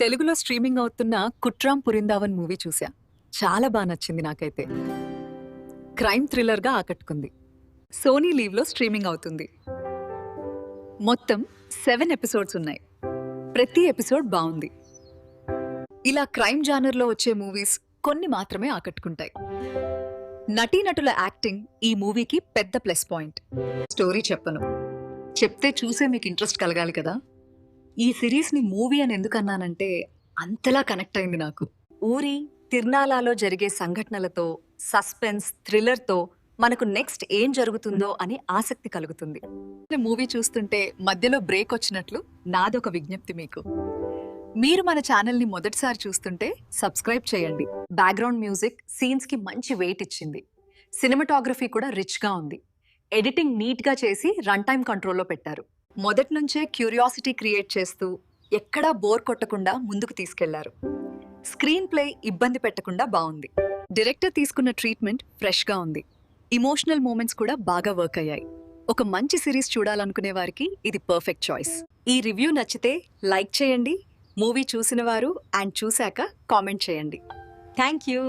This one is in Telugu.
తెలుగులో స్ట్రీమింగ్ అవుతున్న కుట్రామ్ పురిందావన్ మూవీ చూసా చాలా బాగా నచ్చింది నాకైతే. క్రైమ్ థ్రిల్లర్గా ఆకట్టుకుంది. సోనీ లీవ్లో స్ట్రీమింగ్ అవుతుంది. మొత్తం సెవెన్ ఎపిసోడ్స్ ఉన్నాయి. ప్రతి ఎపిసోడ్ బాగుంది ఇలా క్రైమ్ జానర్లో వచ్చే మూవీస్ కొన్ని మాత్రమే ఆకట్టుకుంటాయి. నటీనటుల యాక్టింగ్ ఈ మూవీకి పెద్ద ప్లస్ పాయింట్. స్టోరీ చెప్పను. చెప్తే చూసే మీకు ఇంట్రెస్ట్ కలగాలి కదా? ఈ సిరీస్ని మూవీ అని ఎందుకు అన్నానంటే అంతలా కనెక్ట్ అయింది నాకు. ఊరి తిర్నాలాలో జరిగే సంఘటనలతో సస్పెన్స్ థ్రిల్లర్తో మనకు నెక్స్ట్ ఏం జరుగుతుందో అని ఆసక్తి కలుగుతుంది. మూవీ చూస్తుంటే మధ్యలో బ్రేక్ వచ్చినట్లు నాదొక విజ్ఞప్తి మీకు. మీరు మన ఛానల్ని మొదటిసారి చూస్తుంటే సబ్స్క్రైబ్ చేయండి. బ్యాక్గ్రౌండ్ మ్యూజిక్ సీన్స్కి మంచి వెయిట్ ఇచ్చింది. సినిమాటోగ్రఫీ కూడా రిచ్గా ఉంది. ఎడిటింగ్ నీట్గా చేసి రన్ టైం కంట్రోల్లో పెట్టారు. మొదటి నుంచే క్యూరియాసిటీ క్రియేట్ చేస్తూ ఎక్కడా బోర్ కొట్టకుండా ముందుకు తీసుకెళ్ళారు. స్క్రీన్ ప్లే ఇబ్బంది పెట్టకుండా బాగుంది డైరెక్టర్ తీసుకున్న ట్రీట్మెంట్ ఫ్రెష్గా ఉంది. ఇమోషనల్ మూమెంట్స్ కూడా బాగా వర్క్ అయ్యాయి. ఒక మంచి సిరీస్ చూడాలనుకునే వారికి ఇది పర్ఫెక్ట్ చాయిస్. ఈ రివ్యూ నచ్చితే లైక్ చేయండి మూవీ చూసిన వారు అండ్ చూశాక కామెంట్ చేయండి. Thank you.